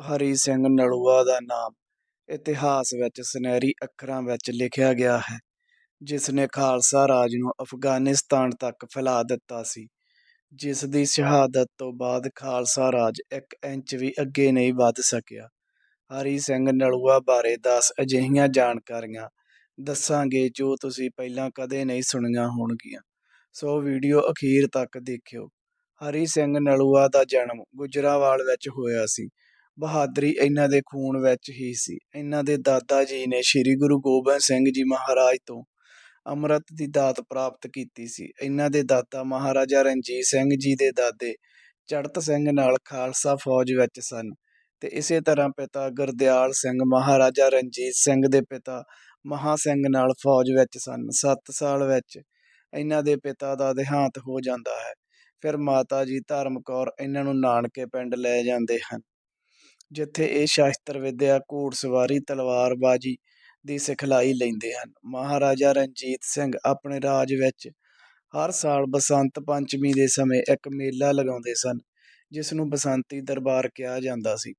ਹਰੀ ਸਿੰਘ ਨਲੂਆ ਦਾ ਨਾਮ ਇਤਿਹਾਸ ਵਿੱਚ ਸੁਨਹਿਰੀ ਅੱਖਰਾਂ ਵਿੱਚ ਲਿਖਿਆ ਗਿਆ ਹੈ ਜਿਸ ਨੇ ਖਾਲਸਾ ਰਾਜ ਨੂੰ ਅਫਗਾਨਿਸਤਾਨ ਤੱਕ ਫੈਲਾ ਦਿੱਤਾ ਸੀ, ਜਿਸ ਦੀ ਸ਼ਹਾਦਤ ਤੋਂ ਬਾਅਦ ਖਾਲਸਾ ਰਾਜ ਇੱਕ ਇੰਚ ਵੀ ਅੱਗੇ ਨਹੀਂ ਵੱਧ ਸਕਿਆ। ਹਰੀ ਸਿੰਘ ਨਲੂਆ ਬਾਰੇ 10 ਅਜਿਹੀਆਂ ਜਾਣਕਾਰੀਆਂ ਦੱਸਾਂਗੇ ਜੋ ਤੁਸੀਂ ਪਹਿਲਾਂ ਕਦੇ ਨਹੀਂ ਸੁਣੀਆਂ ਹੋਣਗੀਆਂ। ਸੋ ਵੀਡੀਓ ਅਖੀਰ ਤੱਕ ਦੇਖਿਓ। ਹਰੀ ਸਿੰਘ ਨਲੂਆ ਦਾ ਜਨਮ ਗੁਜਰਾਵਾਲ ਵਿੱਚ ਹੋਇਆ ਸੀ। ਬਹਾਦਰੀ ਇਹਨਾਂ ਦੇ ਖੂਨ ਵਿੱਚ ਹੀ ਸੀ। ਇਹਨਾਂ ਦੇ ਦਾਦਾ ਜੀ ਨੇ ਸ੍ਰੀ ਗੁਰੂ ਗੋਬਿੰਦ ਸਿੰਘ ਜੀ ਮਹਾਰਾਜ ਤੋਂ ਅੰਮ੍ਰਿਤ ਦੀ ਦਾਤ ਪ੍ਰਾਪਤ ਕੀਤੀ ਸੀ। ਇਹਨਾਂ ਦੇ ਦਾਦਾ ਮਹਾਰਾਜਾ ਰਣਜੀਤ ਸਿੰਘ ਜੀ ਦੇ ਦਾਦੇ ਚੜਤ ਸਿੰਘ ਨਾਲ ਖਾਲਸਾ ਫੌਜ ਵਿੱਚ ਸਨ ਤੇ ਇਸੇ ਤਰ੍ਹਾਂ ਪਿਤਾ ਗੁਰਦਿਆਲ ਸਿੰਘ, ਮਹਾਰਾਜਾ ਰਣਜੀਤ ਸਿੰਘ ਦੇ ਪਿਤਾ ਮਹਾ ਸਿੰਘ ਨਾਲ ਫੌਜ ਵਿੱਚ ਸਨ। 7 ਸਾਲ ਵਿੱਚ ਇਹਨਾਂ ਦੇ ਪਿਤਾ ਦਾ ਦੇਹਾਂਤ ਹੋ ਜਾਂਦਾ ਹੈ। ਫਿਰ ਮਾਤਾ ਜੀ ਧਰਮ ਕੌਰ ਇਹਨਾਂ ਨੂੰ ਨਾਨਕੇ ਪਿੰਡ ਲੈ ਜਾਂਦੇ ਹਨ। ਜਿੱਥੇ ਇਹ ਸ਼ਾਸਤਰ ਵਿਦਿਆ ਘੋੜਸਵਾਰੀ ਤਲਵਾਰਬਾਜ਼ੀ ਦੀ ਸਿਖਲਾਈ ਲੈਂਦੇ ਹਨ। ਮਹਾਰਾਜਾ ਰਣਜੀਤ ਸਿੰਘ ਆਪਣੇ ਰਾਜ ਵਿੱਚ ਹਰ ਸਾਲ ਬਸੰਤ ਪੰਚਮੀ ਦੇ ਸਮੇਂ ਇੱਕ ਮੇਲਾ ਲਗਾਉਂਦੇ ਸਨ ਜਿਸ ਨੂੰ ਬਸੰਤੀ ਦਰਬਾਰ ਕਿਹਾ ਜਾਂਦਾ ਸੀ।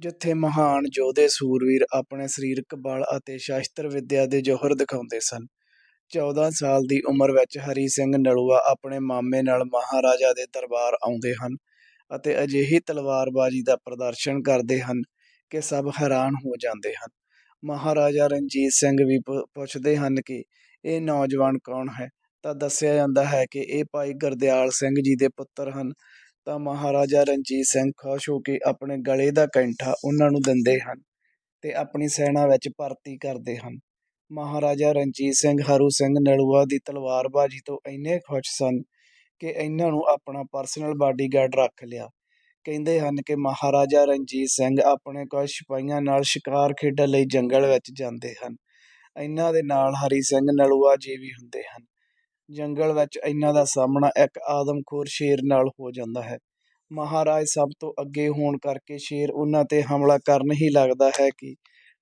ਜਿੱਥੇ ਮਹਾਨ ਯੋਧੇ ਸੂਰਵੀਰ ਆਪਣੇ ਸਰੀਰਕ ਬਲ ਅਤੇ ਸ਼ਾਸਤਰ ਵਿੱਦਿਆ ਦੇ ਜੋਹਰ ਦਿਖਾਉਂਦੇ ਸਨ। 14 ਸਾਲ ਦੀ ਉਮਰ ਵਿੱਚ ਹਰੀ ਸਿੰਘ ਨਲੂਆ ਆਪਣੇ ਮਾਮੇ ਨਾਲ ਮਹਾਰਾਜਾ ਦੇ ਦਰਬਾਰ ਆਉਂਦੇ ਹਨ। ਅਤੇ ਅਜਿਹੀ ਤਲਵਾਰਬਾਜ਼ੀ ਦਾ ਪ੍ਰਦਰਸ਼ਨ ਕਰਦੇ ਹਨ ਕਿ ਸਭ ਹੈਰਾਨ ਹੋ ਜਾਂਦੇ ਹਨ। ਮਹਾਰਾਜਾ ਰਣਜੀਤ ਸਿੰਘ ਵੀ ਪੁੱਛਦੇ ਹਨ ਕਿ ਇਹ ਨੌਜਵਾਨ ਕੌਣ ਹੈ? ਤਾਂ ਦੱਸਿਆ ਜਾਂਦਾ ਹੈ ਕਿ ਇਹ ਭਾਈ ਗੁਰਦਿਆਲ ਸਿੰਘ ਜੀ ਦੇ ਪੁੱਤਰ ਹਨ। ਤਾਂ ਮਹਾਰਾਜਾ ਰਣਜੀਤ ਸਿੰਘ ਖੁਸ਼ ਹੋ ਕੇ ਆਪਣੇ ਗਲੇ ਦਾ ਕੈਂਠਾ ਉਹਨਾਂ ਨੂੰ ਦਿੰਦੇ ਹਨ ਤੇ ਆਪਣੀ ਸੈਨਾ ਵਿੱਚ ਭਰਤੀ ਕਰਦੇ ਹਨ। ਮਹਾਰਾਜਾ ਰਣਜੀਤ ਸਿੰਘ, ਹਰੂ ਸਿੰਘ, ਨਲੂਆ ਦੀ ਤਲਵਾਰਬਾਜ਼ੀ ਤੋਂ ਇੰਨੇ ਖੁਸ਼ ਸਨ ਕਿ ਇਹਨਾਂ ਨੂੰ ਆਪਣਾ ਪਰਸਨਲ ਬਾਡੀਗਾਰਡ ਰੱਖ ਲਿਆ। ਕਹਿੰਦੇ ਹਨ ਕਿ ਮਹਾਰਾਜਾ ਰਣਜੀਤ ਸਿੰਘ ਆਪਣੇ ਕੁਝ ਸਿਪਾਹੀਆਂ ਨਾਲ ਸ਼ਿਕਾਰ ਖੇਡਣ ਲਈ ਜੰਗਲ ਵਿੱਚ ਜਾਂਦੇ ਹਨ। ਇਹਨਾਂ ਦੇ ਨਾਲ ਹਰੀ ਸਿੰਘ ਨਲੂਆ ਜੀ ਵੀ ਹੁੰਦੇ ਹਨ। ਜੰਗਲ ਵਿੱਚ ਇਹਨਾਂ ਦਾ ਸਾਹਮਣਾ ਇੱਕ ਆਦਮਖੋਰ ਸ਼ੇਰ ਨਾਲ ਹੋ ਜਾਂਦਾ ਹੈ। ਮਹਾਰਾਜ ਸਭ ਤੋਂ ਅੱਗੇ ਹੋਣ ਕਰਕੇ ਸ਼ੇਰ ਉਹਨਾਂ ਤੇ ਹਮਲਾ ਕਰਨ ਹੀ ਲੱਗਦਾ ਹੈ ਕਿ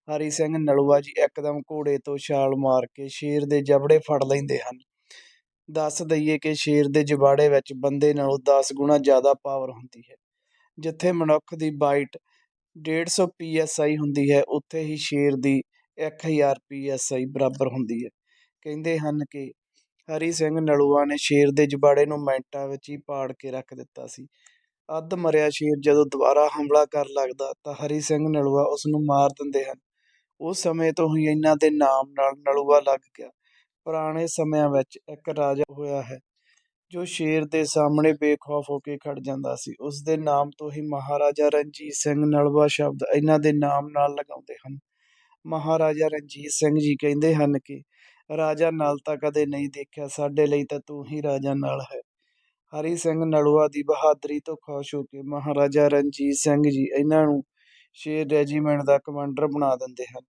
ਹਰੀ ਸਿੰਘ ਨਲੂਆ ਜੀ ਇੱਕਦਮ ਘੋੜੇ ਤੋਂ ਛਾਲ ਮਾਰ ਕੇ ਸ਼ੇਰ ਦੇ ਜਬੜੇ ਫੜ ਲੈਂਦੇ ਹਨ। ਦੱਸ ਦਈਏ ਕਿ ਸ਼ੇਰ ਦੇ ਜਬਾੜੇ ਵਿੱਚ ਬੰਦੇ ਨਾਲੋਂ ਦਸ ਗੁਣਾ ਜ਼ਿਆਦਾ ਪਾਵਰ ਹੁੰਦੀ ਹੈ। ਜਿੱਥੇ ਮਨੁੱਖ ਦੀ ਬਾਈਟ ਡੇਢ ਸੌ ਪੀ 150 ਆਈ ਹੁੰਦੀ ਹੈ, ਉੱਥੇ ਹੀ ਸ਼ੇਰ ਦੀ ਇੱਕ ਹਜ਼ਾਰ ਪੀ ਐੱਸ ਆਈ ਬਰਾਬਰ ਹੁੰਦੀ ਹੈ। ਕਹਿੰਦੇ ਹਨ ਕਿ ਹਰੀ ਸਿੰਘ ਨਲੂਆ ਨੇ ਸ਼ੇਰ ਦੇ ਜਬਾੜੇ ਨੂੰ ਮਿੰਟਾਂ ਵਿੱਚ ਹੀ ਪਾੜ ਕੇ ਰੱਖ ਦਿੱਤਾ ਸੀ। ਅੱਧ ਮਰਿਆ ਸ਼ੇਰ ਜਦੋਂ ਦੁਬਾਰਾ ਹਮਲਾ ਕਰ ਲੱਗਦਾ, ਤਾਂ ਹਰੀ ਸਿੰਘ ਨਲੂਆ ਉਸ ਨੂੰ ਮਾਰ ਦਿੰਦੇ ਹਨ। ਉਸ ਸਮੇਂ ਤੋਂ ਹੀ ਇਹਨਾਂ ਦੇ ਨਾਮ ਨਾਲ ਨਲੂਆ ਲੱਗ ਗਿਆ। ਪੁਰਾਣੇ ਸਮਿਆਂ ਵਿੱਚ ਇੱਕ ਰਾਜਾ ਹੋਇਆ ਹੈ, ਜੋ ਸ਼ੇਰ ਦੇ ਸਾਹਮਣੇ ਬੇਖੌਫ ਹੋ ਕੇ ਖੜ ਜਾਂਦਾ ਸੀ। ਉਸ ਦੇ ਨਾਮ ਤੋਂ ਹੀ ਮਹਾਰਾਜਾ ਰਣਜੀਤ ਸਿੰਘ ਨਲਵਾ ਸ਼ਬਦ ਇਹਨਾਂ ਦੇ ਨਾਮ ਨਾਲ ਲਗਾਉਂਦੇ ਹਨ। ਮਹਾਰਾਜਾ ਰਣਜੀਤ ਸਿੰਘ ਜੀ ਕਹਿੰਦੇ ਹਨ ਕਿ, ਰਾਜਾ ਨਾਲ ਤਾਂ ਕਦੇ ਨਹੀਂ ਦੇਖਿਆ, ਸਾਡੇ ਲਈ ਤਾਂ ਤੂੰ ਹੀ ਰਾਜਾ ਨਾਲ ਹੈ। ਹਰੀ ਸਿੰਘ ਨਲਵਾ ਦੀ ਬਹਾਦਰੀ ਤੋਂ ਖੁਸ਼ ਹੋ ਕੇ ਮਹਾਰਾਜਾ ਰਣਜੀਤ ਸਿੰਘ ਜੀ ਇਹਨਾਂ ਨੂੰ ਸ਼ੇਰ ਰੈਜੀਮੈਂਟ ਦਾ ਕਮਾਂਡਰ ਬਣਾ ਦਿੰਦੇ ਹਨ।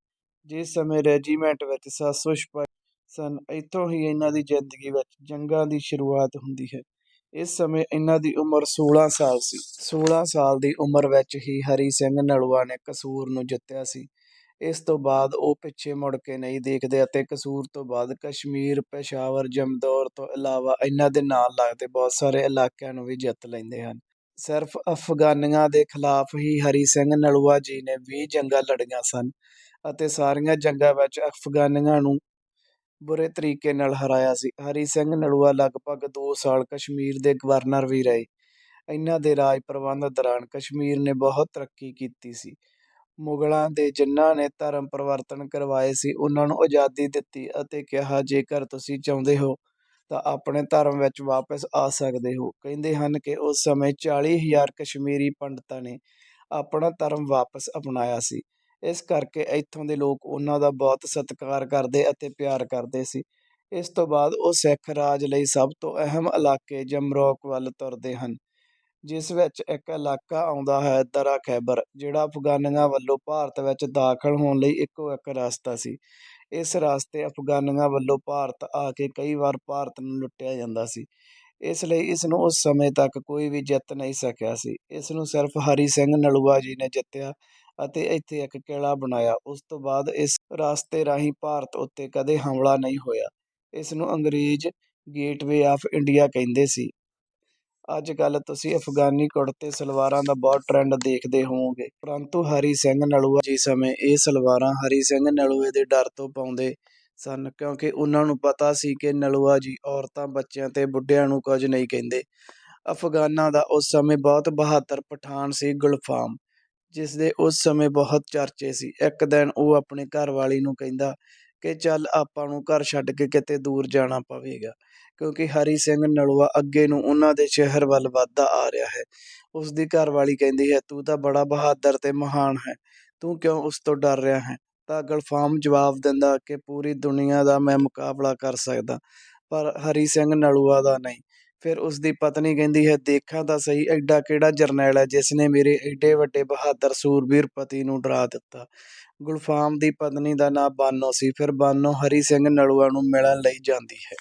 ਜਿਸ ਸਮੇਂ ਰੈਜੀਮੈਂਟ ਵਿੱਚ 700 ਸਿਪਾਹੀ ਸਨ। ਇੱਥੋਂ ਹੀ ਇਹਨਾਂ ਦੀ ਜ਼ਿੰਦਗੀ ਵਿੱਚ ਜੰਗਾਂ ਦੀ ਸ਼ੁਰੂਆਤ ਹੁੰਦੀ ਹੈ। ਇਸ ਸਮੇਂ ਇਹਨਾਂ ਦੀ ਉਮਰ 16 ਸਾਲ ਸੀ। 16 ਸਾਲ ਦੀ ਉਮਰ ਵਿੱਚ ਹੀ ਹਰੀ ਸਿੰਘ ਨਲੂਆ ਨੇ ਕਸੂਰ ਨੂੰ ਜਿੱਤਿਆ ਸੀ। ਇਸ ਤੋਂ ਬਾਅਦ ਉਹ ਪਿੱਛੇ ਮੁੜ ਕੇ ਨਹੀਂ ਦੇਖਦੇ ਅਤੇ ਕਸੂਰ ਤੋਂ ਬਾਅਦ ਕਸ਼ਮੀਰ ਪੇਸ਼ਾਵਰ ਜਮਦੌਰ ਤੋਂ ਇਲਾਵਾ ਇਹਨਾਂ ਦੇ ਨਾਲ ਲੱਗਦੇ ਬਹੁਤ ਸਾਰੇ ਇਲਾਕਿਆਂ ਨੂੰ ਵੀ ਜਿੱਤ ਲੈਂਦੇ ਹਨ। ਸਿਰਫ ਅਫਗਾਨੀਆਂ ਦੇ ਖਿਲਾਫ ਹੀ ਹਰੀ ਸਿੰਘ ਨਲੂਆ ਜੀ ਨੇ 20 ਜੰਗਾਂ ਲੜੀਆਂ ਸਨ ਅਤੇ ਸਾਰੀਆਂ ਜੰਗਾਂ ਵਿੱਚ ਅਫਗਾਨੀਆਂ ਨੂੰ ਬੁਰੇ ਤਰੀਕੇ ਨਾਲ ਹਰਾਇਆ ਸੀ। ਹਰੀ ਸਿੰਘ ਨਲੂਆ ਲਗਭਗ 2 ਸਾਲ ਕਸ਼ਮੀਰ ਦੇ ਗਵਰਨਰ ਵੀ ਰਹੇ। ਇਹਨਾਂ ਦੇ ਰਾਜ ਪ੍ਰਬੰਧ ਦੌਰਾਨ ਕਸ਼ਮੀਰ ਨੇ ਬਹੁਤ ਤਰੱਕੀ ਕੀਤੀ ਸੀ। ਮੁਗਲਾਂ ਦੇ ਜਿਨ੍ਹਾਂ ਨੇ ਧਰਮ ਪਰਿਵਰਤਨ ਕਰਵਾਏ ਸੀ, ਉਹਨਾਂ ਨੂੰ ਆਜ਼ਾਦੀ ਦਿੱਤੀ ਅਤੇ ਕਿਹਾ, ਜੇਕਰ ਤੁਸੀਂ ਚਾਹੁੰਦੇ ਹੋ, ਤਾਂ ਆਪਣੇ ਧਰਮ ਵਿੱਚ ਵਾਪਸ ਆ ਸਕਦੇ ਹੋ। ਕਹਿੰਦੇ ਹਨ ਕਿ ਉਸ ਸਮੇਂ 40000 ਕਸ਼ਮੀਰੀ ਪੰਡਤਾਂ ਨੇ ਆਪਣਾ ਧਰਮ ਵਾਪਸ ਅਪਣਾਇਆ ਸੀ। ਇਸ ਕਰਕੇ ਇੱਥੋਂ ਦੇ ਲੋਕ ਉਹਨਾਂ ਦਾ ਬਹੁਤ ਸਤਿਕਾਰ ਕਰਦੇ ਅਤੇ ਪਿਆਰ ਕਰਦੇ ਸੀ। ਇਸ ਤੋਂ ਬਾਅਦ ਉਹ ਸਿੱਖ ਰਾਜ ਲਈ ਸਭ ਤੋਂ ਅਹਿਮ ਇਲਾਕੇ ਜਮਰੋਕ ਵੱਲ ਤੁਰਦੇ ਹਨ, ਜਿਸ ਵਿੱਚ ਇੱਕ ਇਲਾਕਾ ਆਉਂਦਾ ਹੈ ਦਰਾ ਖੈਬਰ, ਜਿਹੜਾ ਅਫਗਾਨੀਆਂ ਵੱਲੋਂ ਭਾਰਤ ਵਿੱਚ ਦਾਖਲ ਹੋਣ ਲਈ ਇੱਕੋ ਇੱਕ ਰਸਤਾ ਸੀ। ਇਸ ਰਸਤੇ ਅਫਗਾਨੀਆਂ ਵੱਲੋਂ ਭਾਰਤ ਆ ਕੇ ਕਈ ਵਾਰ ਭਾਰਤ ਨੂੰ ਲੁੱਟਿਆ ਜਾਂਦਾ ਸੀ। ਇਸ ਲਈ ਇਸ ਨੂੰ ਉਸ ਸਮੇਂ ਤੱਕ ਕੋਈ ਵੀ ਜਿੱਤ ਨਹੀਂ ਸਕਿਆ ਸੀ। ਇਸ ਨੂੰ ਸਿਰਫ ਹਰੀ ਸਿੰਘ ਨਲੂਆ ਜੀ ਨੇ ਜਿੱਤਿਆ ਅਤੇ ਇੱਥੇ ਇੱਕ ਕਿਲਾ ਬਣਾਇਆ। ਉਸ ਤੋਂ ਬਾਅਦ ਇਸ ਰਸਤੇ ਰਾਹੀਂ ਭਾਰਤ ਉੱਤੇ ਕਦੇ ਹਮਲਾ ਨਹੀਂ ਹੋਇਆ। ਇਸ ਨੂੰ ਅੰਗਰੇਜ਼ ਗੇਟਵੇ ਆਫ ਇੰਡੀਆ ਕਹਿੰਦੇ ਸੀ। ਅੱਜ ਕੱਲ੍ਹ ਤੁਸੀਂ ਅਫਗਾਨੀ ਕੁੜਤੇ ਸਲਵਾਰਾਂ ਦਾ ਬਹੁਤ ਟਰੈਂਡ ਦੇਖਦੇ ਹੋਵੋਗੇ। ਪਰੰਤੂ ਹਰੀ ਸਿੰਘ ਨਲੂਆ ਜੀ ਸਮੇਂ ਇਹ ਸਲਵਾਰਾਂ ਹਰੀ ਸਿੰਘ ਨਲੂਏ ਦੇ ਡਰ ਤੋਂ ਪਾਉਂਦੇ ਸਨ, ਕਿਉਂਕਿ ਉਹਨਾਂ ਨੂੰ ਪਤਾ ਸੀ ਕਿ ਨਲੂਆ ਜੀ ਔਰਤਾਂ ਬੱਚਿਆਂ ਤੇ ਬੁੱਢਿਆਂ ਨੂੰ ਕੁਝ ਨਹੀਂ ਕਹਿੰਦੇ। ਅਫਗਾਨਾਂ ਦਾ ਉਸ ਸਮੇਂ ਬਹੁਤ ਬਹਾਦਰ ਪਠਾਨ ਸੀ, ਗੁਲਫਾਮ। ਜਿਸ ਦੇ ਉਸ ਸਮੇਂ ਬਹੁਤ ਚਰਚੇ ਸੀ। ਇੱਕ ਦਿਨ ਉਹ ਆਪਣੇ ਘਰ ਵਾਲੀ ਨੂੰ ਕਹਿੰਦਾ ਕਿ ਚੱਲ ਆਪਾਂ ਨੂੰ ਘਰ ਛੱਡ ਕੇ ਕਿਤੇ ਦੂਰ ਜਾਣਾ ਪਵੇਗਾ, ਕਿਉਂਕਿ ਹਰੀ ਸਿੰਘ ਨਲੂਆ ਅੱਗੇ ਨੂੰ ਉਹਨਾਂ ਦੇ ਸ਼ਹਿਰ ਵੱਲ ਵੱਧਦਾ ਆ ਰਿਹਾ ਹੈ। ਉਸ ਦੀ ਘਰ ਵਾਲੀ ਕਹਿੰਦੀ ਹੈ, ਤੂੰ ਤਾਂ ਬੜਾ ਬਹਾਦਰ ਤੇ ਮਹਾਨ ਹੈ। ਤੂੰ ਕਿਉਂ ਉਸ ਤੋਂ ਡਰ ਰਿਹਾ ਹੈ? ਤਾਂ ਗੁਲਫਾਮ ਜਵਾਬ ਦਿੰਦਾ ਕਿ ਪੂਰੀ ਦੁਨੀਆ ਦਾ ਮੈਂ ਮੁਕਾਬਲਾ ਕਰ ਸਕਦਾ, ਪਰ ਹਰੀ ਸਿੰਘ ਨਲੂਆ ਦਾ ਨਹੀਂ। ਫਿਰ ਉਸ ਦੀ ਪਤਨੀ ਕਹਿੰਦੀ ਹੈ, ਦੇਖਾਂ ਤਾਂ ਸਹੀ ਐਡਾ ਕਿਹੜਾ ਜਰਨੈਲ ਹੈ ਜਿਸ ਨੇ ਮੇਰੇ ਏਡੇ ਵੱਡੇ ਬਹਾਦਰ ਸੂਰਬੀਰ ਪਤੀ ਨੂੰ ਡਰਾ ਦਿੱਤਾ। ਗੁਲਫਾਮ ਦੀ ਪਤਨੀ ਦਾ ਨਾਂ ਬਾਨੋ ਸੀ, ਫਿਰ ਬਾਨੋ ਹਰੀ ਸਿੰਘ ਨਲੂਆ ਨੂੰ ਮਿਲਣ ਲਈ ਜਾਂਦੀ ਹੈ,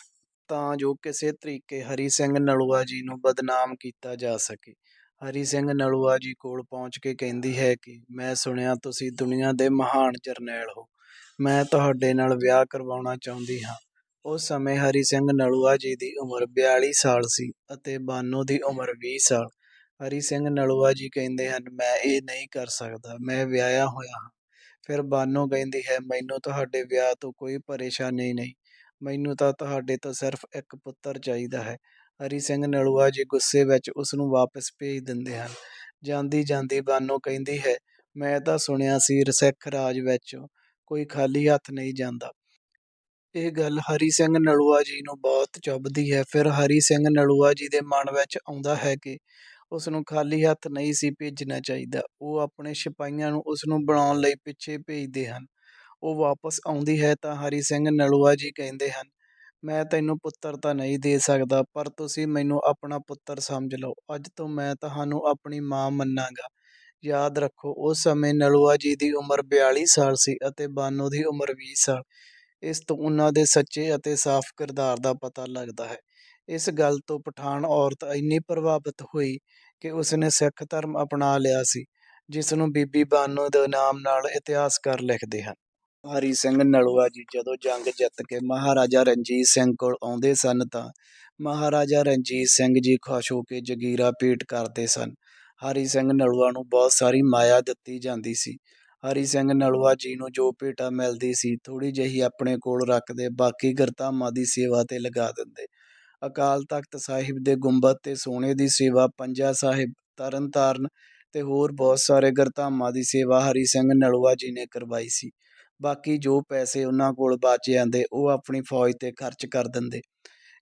ਤਾਂ ਜੋ ਕਿਸੇ ਤਰੀਕੇ ਹਰੀ ਸਿੰਘ ਨਲੂਆ ਜੀ ਨੂੰ ਬਦਨਾਮ ਕੀਤਾ ਜਾ ਸਕੇ। ਹਰੀ ਸਿੰਘ ਨਲੂਆ ਜੀ ਕੋਲ ਪਹੁੰਚ ਕੇ ਕਹਿੰਦੀ ਹੈ ਕਿ, ਮੈਂ ਸੁਣਿਆ ਤੁਸੀਂ ਦੁਨੀਆ ਦੇ ਮਹਾਨ ਜਰਨੈਲ ਹੋ। ਮੈਂ ਤੁਹਾਡੇ ਨਾਲ ਵਿਆਹ ਕਰਵਾਉਣਾ ਚਾਹੁੰਦੀ ਹਾਂ। ਉਸ ਸਮੇਂ ਹਰੀ ਸਿੰਘ ਨਲੂਆ ਜੀ ਦੀ ਉਮਰ 42 ਸਾਲ ਸੀ ਅਤੇ ਬਾਨੋ ਦੀ ਉਮਰ 20 ਸਾਲ। ਹਰੀ ਸਿੰਘ ਨਲੂਆ ਜੀ ਕਹਿੰਦੇ ਹਨ, ਮੈਂ ਇਹ ਨਹੀਂ ਕਰ ਸਕਦਾ, ਮੈਂ ਵਿਆਹਿਆ ਹੋਇਆ ਹਾਂ। ਫਿਰ ਬਾਨੋ ਕਹਿੰਦੀ ਹੈ, ਮੈਨੂੰ ਤੁਹਾਡੇ ਵਿਆਹ ਤੋਂ ਕੋਈ ਪਰੇਸ਼ਾਨੀ ਨਹੀਂ। ਮੈਨੂੰ ਤਾਂ ਤੁਹਾਡੇ ਤੋਂ ਸਿਰਫ ਇੱਕ ਪੁੱਤਰ ਚਾਹੀਦਾ ਹੈ। ਹਰੀ ਸਿੰਘ ਨਲੂਆ ਜੀ ਗੁੱਸੇ ਵਿੱਚ ਉਸ ਨੂੰ ਵਾਪਸ ਭੇਜ ਦਿੰਦੇ ਹਨ। ਜਾਂਦੀ ਜਾਂਦੀ ਬਾਨੋ ਕਹਿੰਦੀ ਹੈ, ਮੈਂ ਤਾਂ ਸੁਣਿਆ ਸੀ ਰਸਿੱਖ ਰਾਜ ਵਿੱਚ ਕੋਈ ਖਾਲੀ ਹੱਥ ਨਹੀਂ ਜਾਂਦਾ। ਇਹ ਗੱਲ ਹਰੀ ਸਿੰਘ ਨਲੂਆ ਜੀ ਨੂੰ ਬਹੁਤ ਚੁੱਭਦੀ ਹੈ। ਫਿਰ ਹਰੀ ਸਿੰਘ ਨਲੂਆ ਜੀ ਦੇ ਮਨ ਵਿੱਚ ਆਉਂਦਾ ਹੈ ਕਿ ਉਸ ਨੂੰ ਖਾਲੀ ਹੱਥ ਨਹੀਂ ਸੀ ਭੇਜਣਾ ਚਾਹੀਦਾ। ਉਹ ਆਪਣੇ ਸਿਪਾਹੀਆਂ ਨੂੰ ਉਸ ਨੂੰ ਬਣਾਉਣ ਲਈ ਪਿੱਛੇ ਭੇਜਦੇ ਹਨ। ਉਹ ਵਾਪਸ ਆਉਂਦੀ ਹੈ ਤਾਂ ਹਰੀ ਸਿੰਘ ਨਲੂਆ ਜੀ ਕਹਿੰਦੇ ਹਨ, ਮੈਂ ਤੈਨੂੰ ਪੁੱਤਰ ਤਾਂ ਨਹੀਂ ਦੇ ਸਕਦਾ, ਪਰ ਤੁਸੀਂ ਮੈਨੂੰ ਆਪਣਾ ਪੁੱਤਰ ਸਮਝ ਲਓ। ਅੱਜ ਤੋਂ ਮੈਂ ਤੁਹਾਨੂੰ ਆਪਣੀ ਮਾਂ ਮੰਨਾਂਗਾ। ਯਾਦ ਰੱਖੋ, ਉਸ ਸਮੇਂ ਨਲੂਆ ਜੀ ਦੀ ਉਮਰ 42 ਸਾਲ ਸੀ ਅਤੇ ਬਾਨੋ ਦੀ ਉਮਰ 20 ਸਾਲ। ਇਸ ਤੋਂ ਉਹਨਾਂ ਦੇ ਸੱਚੇ ਅਤੇ ਸਾਫ਼ ਕਿਰਦਾਰ ਦਾ ਪਤਾ ਲੱਗਦਾ ਹੈ। ਇਸ ਗੱਲ ਤੋਂ ਪਠਾਨ ਔਰਤ ਇੰਨੀ ਪ੍ਰਭਾਵਿਤ ਹੋਈ ਕਿ ਉਸਨੇ ਸਿੱਖ ਧਰਮ ਅਪਣਾ ਲਿਆ ਸੀ, ਜਿਸ ਨੂੰ ਬੀਬੀ ਬਾਨੋ ਦੇ ਨਾਮ ਨਾਲ ਇਤਿਹਾਸਕਾਰ ਲਿਖਦੇ ਹਨ। ਹਰੀ ਸਿੰਘ ਨਲੂਆ ਜੀ ਜਦੋਂ ਜੰਗ ਜਿੱਤ ਕੇ ਮਹਾਰਾਜਾ ਰਣਜੀਤ ਸਿੰਘ ਕੋਲ ਆਉਂਦੇ ਸਨ ਤਾਂ ਮਹਾਰਾਜਾ ਰਣਜੀਤ ਸਿੰਘ ਜੀ ਖੁਸ਼ ਹੋ ਕੇ ਜਗੀਰਾ ਭੇਟ ਕਰਦੇ ਸਨ। ਹਰੀ ਸਿੰਘ ਨਲੂਆ ਨੂੰ ਬਹੁਤ ਸਾਰੀ ਮਾਇਆ ਦਿੱਤੀ ਜਾਂਦੀ ਸੀ। ਹਰੀ ਸਿੰਘ ਨਲੂਆ ਜੀ ਨੂੰ ਜੋ ਭੇਟਾ ਮਿਲਦੀ ਸੀ ਥੋੜੀ ਜਿਹੀ ਆਪਣੇ ਕੋਲ ਰੱਖਦੇ, ਬਾਕੀ ਗਰਤਾਮਾਂ ਦੀ ਸੇਵਾ ਤੇ ਲਗਾ ਦਿੰਦੇ। ਅਕਾਲ ਤਖਤ ਸਾਹਿਬ ਦੇ ਗੁੰਬਦ ਤੇ ਸੋਨੇ ਦੀ ਸੇਵਾ, ਪੰਜਾ ਸਾਹਿਬ ਤਰਨ ਤਾਰਨ ਤੇ ਹੋਰ ਬਹੁਤ ਸਾਰੇ ਗਰਤਾਮਾਂ ਦੀ ਸੇਵਾ ਹਰੀ ਸਿੰਘ ਨਲੂਆ ਜੀ ਨੇ ਕਰਵਾਈ ਸੀ। ਬਾਕੀ ਜੋ ਪੈਸੇ ਉਹਨਾਂ ਕੋਲ ਬਚ ਜਾਂਦੇ ਉਹ ਆਪਣੀ ਫੌਜ ਤੇ ਖਰਚ ਕਰ ਦਿੰਦੇ।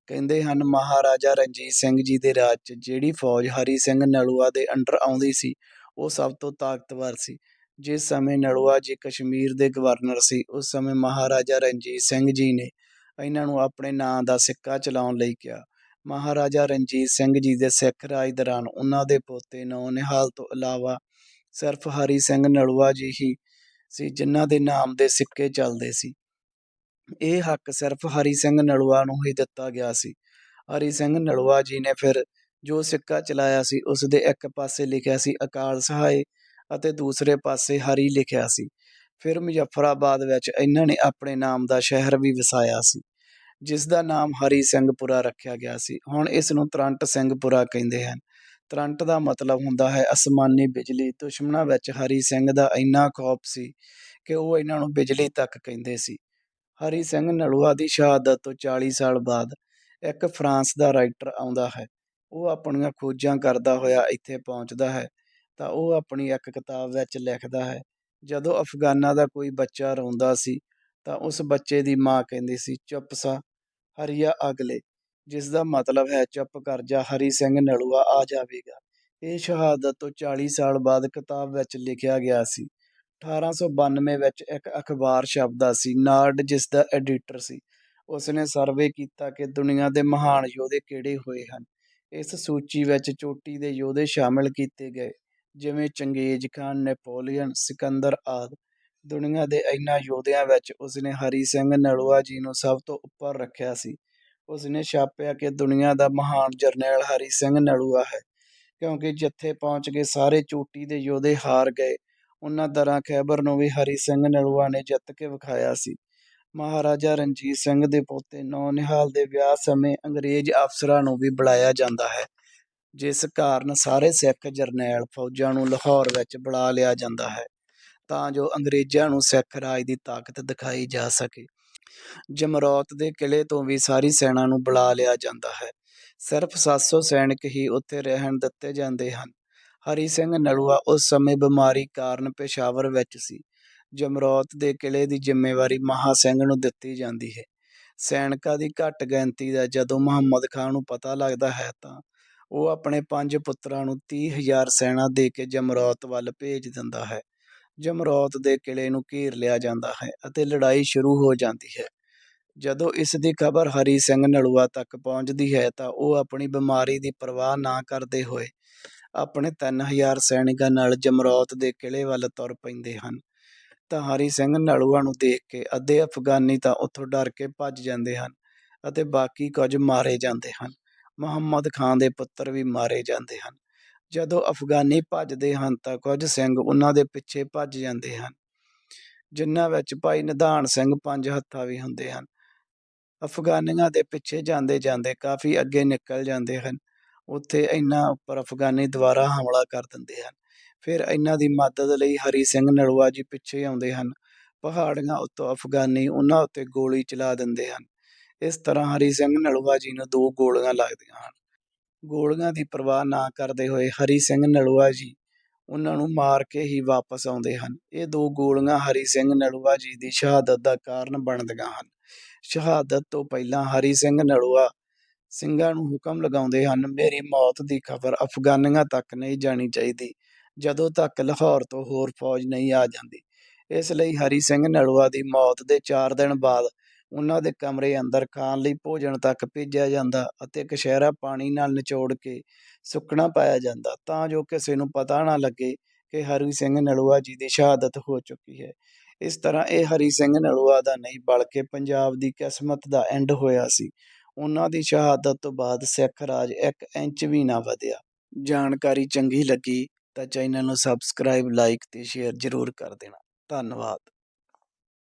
ਕਹਿੰਦੇ ਹਨ, ਮਹਾਰਾਜਾ ਰਣਜੀਤ ਸਿੰਘ ਜੀ ਦੇ ਰਾਜ 'ਚ ਜਿਹੜੀ ਫੌਜ ਹਰੀ ਸਿੰਘ ਨਲੂਆ ਦੇ ਅੰਡਰ ਆਉਂਦੀ ਸੀ, ਉਹ ਸਭ ਤੋਂ ਤਾਕਤਵਰ ਸੀ। ਜਿਸ ਸਮੇਂ ਨਲੂਆ ਜੀ ਕਸ਼ਮੀਰ ਦੇ ਗਵਰਨਰ ਸੀ, ਉਸ ਸਮੇਂ ਮਹਾਰਾਜਾ ਰਣਜੀਤ ਸਿੰਘ ਜੀ ਨੇ ਇਹਨਾਂ ਨੂੰ ਆਪਣੇ ਨਾਂ ਦਾ ਸਿੱਕਾ ਚਲਾਉਣ ਲਈ ਕਿਹਾ। ਮਹਾਰਾਜਾ ਰਣਜੀਤ ਸਿੰਘ ਜੀ ਦੇ ਸਿੱਖ ਰਾਜ ਦੌਰਾਨ ਉਹਨਾਂ ਦੇ ਪੋਤੇ ਨੌ ਨਿਹਾਲ ਤੋਂ ਇਲਾਵਾ ਸਿਰਫ ਹਰੀ ਸਿੰਘ ਨਲੂਆ ਜੀ ਹੀ ਸੀ, ਜਿਨ੍ਹਾਂ ਦੇ ਨਾਮ ਦੇ ਸਿੱਕੇ ਚੱਲਦੇ ਸੀ। ਇਹ ਹੱਕ ਸਿਰਫ ਹਰੀ ਸਿੰਘ ਨਲੂਆ ਨੂੰ ਹੀ ਦਿੱਤਾ ਗਿਆ ਸੀ। ਹਰੀ ਸਿੰਘ ਨਲੂਆ ਜੀ ਨੇ ਫਿਰ ਜੋ ਸਿੱਕਾ ਚਲਾਇਆ ਸੀ, ਉਸ ਦੇ ਇੱਕ ਪਾਸੇ ਲਿਖਿਆ ਸੀ, ਅਕਾਲ ਸਹਾਇ ਅਤੇ ਦੂਸਰੇ ਪਾਸੇ ਹਰੀ ਲਿਖਿਆ ਸੀ। ਫਿਰ ਮੁਜ਼ੱਫਰਾਬਾਦ ਵਿੱਚ ਇਹਨਾਂ ਨੇ ਆਪਣੇ ਨਾਮ ਦਾ ਸ਼ਹਿਰ ਵੀ ਵਸਾਇਆ ਸੀ, ਜਿਸ ਦਾ ਨਾਮ ਹਰੀ ਸਿੰਘਪੁਰਾ ਰੱਖਿਆ ਗਿਆ ਸੀ। ਹੁਣ ਇਸ ਨੂੰ ਤਰੰਟ ਸਿੰਘਪੁਰਾ ਕਹਿੰਦੇ ਹਨ। ਤਰੰਟ ਦਾ ਮਤਲਬ ਹੁੰਦਾ ਹੈ ਅਸਮਾਨੀ ਬਿਜਲੀ। ਦੁਸ਼ਮਣਾਂ ਵਿੱਚ ਹਰੀ ਸਿੰਘ ਦਾ ਇੰਨਾ ਖੌਫ ਸੀ ਕਿ ਉਹ ਇਹਨਾਂ ਨੂੰ ਬਿਜਲੀ ਤੱਕ ਕਹਿੰਦੇ ਸੀ। ਹਰੀ ਸਿੰਘ ਨਲੂਆ ਦੀ ਸ਼ਹਾਦਤ ਤੋਂ 40 ਸਾਲ ਬਾਅਦ ਇੱਕ ਫਰਾਂਸ ਦਾ ਰਾਈਟਰ ਆਉਂਦਾ ਹੈ। ਉਹ ਆਪਣੀਆਂ ਖੋਜਾਂ ਕਰਦਾ ਹੋਇਆ ਇੱਥੇ ਪਹੁੰਚਦਾ ਹੈ। ਤਾਂ ਉਹ ਆਪਣੀ ਇੱਕ ਕਿਤਾਬ ਵਿੱਚ ਲਿਖਦਾ ਹੈ, ਜਦੋਂ ਅਫਗਾਨਾਂ ਦਾ ਕੋਈ ਬੱਚਾ ਰੋਂਦਾ ਸੀ, ਤਾਂ ਉਸ ਬੱਚੇ ਦੀ ਮਾਂ ਕਹਿੰਦੀ ਸੀ, ਚੁੱਪ ਸਾ, ਹਰੀਆ ਅਗਲੇ ਜਿਸ ਦਾ ਮਤਲਬ ਹੈ ਚੁੱਪ ਕਰ ਜਾ, ਹਰੀ ਸਿੰਘ ਨਲੂਆ ਆ ਜਾਵੇਗਾ ਇਹ ਸ਼ਹਾਦਤ ਤੋਂ 40 ਸਾਲ ਬਾਅਦ ਕਿਤਾਬ ਵਿੱਚ ਲਿਖਿਆ ਗਿਆ ਸੀ। 1892 ਵਿੱਚ ਇੱਕ ਅਖਬਾਰ ਛਪਦਾ ਸੀ, ਨਾਰਡ, ਜਿਸ ਦਾ ਐਡੀਟਰ ਸੀ। ਉਸਨੇ ਸਰਵੇ ਕੀਤਾ ਕਿ ਦੁਨੀਆ ਦੇ ਮਹਾਨ ਯੋਧੇ ਕਿਹੜੇ ਹੋਏ ਹਨ। ਇਸ ਸੂਚੀ ਵਿੱਚ ਚੋਟੀ ਦੇ ਯੋਧੇ ਸ਼ਾਮਿਲ ਕੀਤੇ ਗਏ। ਜਿਵੇਂ ਚੰਗੇਜ਼ ਖਾਨ, ਨੈਪੋਲੀਅਨ, ਸਿਕੰਦਰ ਆਦਿ। ਦੁਨੀਆ ਦੇ ਇਹਨਾਂ ਯੋਧਿਆਂ ਵਿੱਚ ਉਸਨੇ ਹਰੀ ਸਿੰਘ ਨਲੂਆ ਜੀ ਨੂੰ ਸਭ ਤੋਂ ਉੱਪਰ ਰੱਖਿਆ ਸੀ। ਉਸਨੇ ਛਾਪਿਆ ਕਿ ਦੁਨੀਆ ਦਾ ਮਹਾਨ ਜਰਨੈਲ ਹਰੀ ਸਿੰਘ ਨਲੂਆ ਹੈ, ਕਿਉਂਕਿ ਜਿੱਥੇ ਪਹੁੰਚ ਕੇ ਸਾਰੇ ਚੋਟੀ ਦੇ ਯੋਧੇ ਹਾਰ ਗਏ ਉਹਨਾਂ ਦਰਾਂ ਖੈਬਰ ਨੂੰ ਵੀ ਹਰੀ ਸਿੰਘ ਨਲੂਆ ਨੇ ਜਿੱਤ ਕੇ ਵਿਖਾਇਆ ਸੀ। ਮਹਾਰਾਜਾ ਰਣਜੀਤ ਸਿੰਘ ਦੇ ਪੋਤੇ ਨੌ ਨਿਹਾਲ ਦੇ ਵਿਆਹ ਸਮੇਂ ਅੰਗਰੇਜ਼ ਅਫਸਰਾਂ ਨੂੰ ਵੀ ਬੁਲਾਇਆ ਜਾਂਦਾ ਹੈ। ਜਿਸ ਕਾਰਨ ਸਾਰੇ ਸਿੱਖ ਜਰਨੈਲ ਫੌਜਾਂ ਨੂੰ ਲਾਹੌਰ ਵਿੱਚ ਬੁਲਾ ਲਿਆ ਜਾਂਦਾ ਹੈ, ਤਾਂ ਜੋ ਅੰਗਰੇਜ਼ਾਂ ਨੂੰ ਸਿੱਖ ਰਾਜ ਦੀ ਤਾਕਤ ਦਿਖਾਈ ਜਾ ਸਕੇ। ਜਮਰੌਤ ਦੇ ਕਿਲੇ ਤੋਂ ਵੀ ਸਾਰੀ ਸੈਨਾ ਨੂੰ ਬੁਲਾ ਲਿਆ ਜਾਂਦਾ ਹੈ। ਸਿਰਫ 700 ਸੈਨਿਕ ਹੀ ਉੱਥੇ ਰਹਿਣ ਦਿੱਤੇ ਜਾਂਦੇ ਹਨ। ਹਰੀ ਸਿੰਘ ਨਲੂਆ ਉਸ ਸਮੇਂ ਬਿਮਾਰੀ ਕਾਰਨ ਪੇਸ਼ਾਵਰ ਵਿੱਚ ਸੀ। ਜਮਰੌਤ ਦੇ ਕਿਲੇ ਦੀ ਜ਼ਿੰਮੇਵਾਰੀ ਮਹਾ ਸਿੰਘ ਨੂੰ ਦਿੱਤੀ ਜਾਂਦੀ ਹੈ। ਸੈਨਿਕਾਂ ਦੀ ਘੱਟ ਗਿਣਤੀ ਦਾ ਜਦੋਂ ਮੁਹੰਮਦ ਖਾਨ ਨੂੰ ਪਤਾ ਲੱਗਦਾ ਹੈ ਤਾਂ ਉਹ ਆਪਣੇ ਪੰਜ ਪੁੱਤਰਾਂ ਨੂੰ ਤੀਹ ਹਜ਼ਾਰ ਸੈਨਾ ਦੇ ਕੇ ਜਮਰੌਤ ਵੱਲ ਭੇਜ ਦਿੰਦਾ ਹੈ। ਜਮਰੌਤ ਦੇ ਕਿਲੇ ਨੂੰ ਘੇਰ ਲਿਆ ਜਾਂਦਾ ਹੈ ਅਤੇ ਲੜਾਈ ਸ਼ੁਰੂ ਹੋ ਜਾਂਦੀ ਹੈ। ਜਦੋਂ ਇਸ ਦੀ ਖਬਰ ਹਰੀ ਸਿੰਘ ਨਲੂਆ ਤੱਕ ਪਹੁੰਚਦੀ ਹੈ ਤਾਂ ਉਹ ਆਪਣੀ ਬਿਮਾਰੀ ਦੀ ਪਰਵਾਹ ਨਾ ਕਰਦੇ ਹੋਏ ਆਪਣੇ 3000 ਸੈਨਿਕਾਂ ਨਾਲ ਜਮਰੌਤ ਦੇ ਕਿਲ੍ਹੇ ਵੱਲ ਤੁਰ ਪੈਂਦੇ ਹਨ। ਤਾਂ ਹਰੀ ਸਿੰਘ ਨਲੂਆ ਨੂੰ ਦੇਖ ਕੇ ਅੱਧੇ ਅਫਗਾਨੀ ਤਾਂ ਉੱਥੋਂ ਡਰ ਕੇ ਭੱਜ ਜਾਂਦੇ ਹਨ ਅਤੇ ਬਾਕੀ ਕੁਝ ਮਾਰੇ ਜਾਂਦੇ ਹਨ। ਮੁਹੰਮਦ ਖਾਨ ਦੇ ਪੁੱਤਰ ਵੀ ਮਾਰੇ ਜਾਂਦੇ ਹਨ। ਜਦੋਂ ਅਫਗਾਨੀ ਭੱਜਦੇ ਹਨ ਤਾਂ ਕੁਝ ਸਿੰਘ ਉਹਨਾਂ ਦੇ ਪਿੱਛੇ ਭੱਜ ਜਾਂਦੇ ਹਨ, ਜਿਨ੍ਹਾਂ ਵਿੱਚ ਭਾਈ ਨਿਧਾਨ ਸਿੰਘ ਪੰਜ ਹੱਥਾਂ ਵੀ ਹੁੰਦੇ ਹਨ। ਅਫਗਾਨੀਆਂ ਦੇ ਪਿੱਛੇ ਜਾਂਦੇ ਜਾਂਦੇ ਕਾਫੀ ਅੱਗੇ ਨਿਕਲ ਜਾਂਦੇ ਹਨ। ਉੱਥੇ ਇਹਨਾਂ ਉੱਪਰ ਅਫਗਾਨੀ ਦੁਬਾਰਾ ਹਮਲਾ ਕਰ ਦਿੰਦੇ ਹਨ। ਫਿਰ ਇਹਨਾਂ ਦੀ ਮਦਦ ਲਈ ਹਰੀ ਸਿੰਘ ਨਲੂਆ ਜੀ ਪਿੱਛੇ ਆਉਂਦੇ ਹਨ। ਪਹਾੜੀਆਂ ਉੱਤੋਂ ਅਫਗਾਨੀ ਉਹਨਾਂ ਉੱਤੇ ਗੋਲੀ ਚਲਾ ਦਿੰਦੇ ਹਨ। ਇਸ ਤਰ੍ਹਾਂ ਹਰੀ ਸਿੰਘ ਨਲੂਆ ਜੀ ਨੂੰ ਦੋ ਗੋਲੀਆਂ ਲੱਗਦੀਆਂ ਹਨ। ਗੋਲੀਆਂ ਦੀ ਪਰਵਾਹ ਨਾ ਕਰਦੇ ਹੋਏ ਹਰੀ ਸਿੰਘ ਨਲੂਆ ਜੀ ਉਹਨਾਂ ਨੂੰ ਮਾਰ ਕੇ ਹੀ ਵਾਪਸ ਆਉਂਦੇ ਹਨ। ਇਹ ਦੋ ਗੋਲੀਆਂ ਹਰੀ ਸਿੰਘ ਨਲੂਆ ਜੀ ਦੀ ਸ਼ਹਾਦਤ ਦਾ ਕਾਰਨ ਬਣਦੀਆਂ ਹਨ। ਸ਼ਹਾਦਤ ਤੋਂ ਪਹਿਲਾਂ ਹਰੀ ਸਿੰਘ ਨਲੂਆ ਸਿੰਘਾਂ ਨੂੰ ਹੁਕਮ ਲਗਾਉਂਦੇ ਹਨ, ਮੇਰੀ ਮੌਤ ਦੀ ਖਬਰ ਅਫਗਾਨੀਆਂ ਤੱਕ ਨਹੀਂ ਜਾਣੀ ਚਾਹੀਦੀ। ਜਦੋਂ ਤੱਕ ਲਾਹੌਰ ਤੋਂ ਹੋਰ ਫੌਜ ਨਹੀਂ ਆ ਜਾਂਦੀ। ਇਸ ਲਈ ਹਰੀ ਸਿੰਘ ਨਲੂਆ ਦੀ ਮੌਤ ਦੇ 4 ਦਿਨ ਬਾਅਦ ਉਹਨਾਂ ਦੇ ਕਮਰੇ ਅੰਦਰ ਖਾਣ ਲਈ ਭੋਜਨ ਤੱਕ ਭੇਜਿਆ ਜਾਂਦਾ ਅਤੇ ਕਸ਼ਹਿਰਾ ਪਾਣੀ ਨਾਲ ਨਿਚੋੜ ਕੇ ਸੁੱਕਣਾ ਪਾਇਆ ਜਾਂਦਾ, ਤਾਂ ਜੋ ਕਿਸੇ ਨੂੰ ਪਤਾ ਨਾ ਲੱਗੇ ਕਿ ਹਰੀ ਸਿੰਘ ਨਲੂਆ ਜੀ ਦੀ ਸ਼ਹਾਦਤ ਹੋ ਚੁੱਕੀ ਹੈ। ਇਸ ਤਰ੍ਹਾਂ ਇਹ ਹਰੀ ਸਿੰਘ ਨਲੂਆ ਦਾ ਨਹੀਂ, ਬਲਕਿ ਪੰਜਾਬ ਦੀ ਕਿਸਮਤ ਦਾ ਐਂਡ ਹੋਇਆ ਸੀ। ਉਹਨਾਂ ਦੀ ਸ਼ਹਾਦਤ ਤੋਂ ਬਾਅਦ ਸਿੱਖ ਰਾਜ ਇੱਕ ਇੰਚ ਵੀ ਨਾ ਵਧਿਆ। ਜਾਣਕਾਰੀ ਚੰਗੀ ਲੱਗੀ ਤਾਂ ਚੈਨਲ ਨੂੰ ਸਬਸਕ੍ਰਾਈਬ, ਲਾਈਕ ਤੇ ਸ਼ੇਅਰ ਜ਼ਰੂਰ ਕਰ ਦੇਣਾ। ਧੰਨਵਾਦ।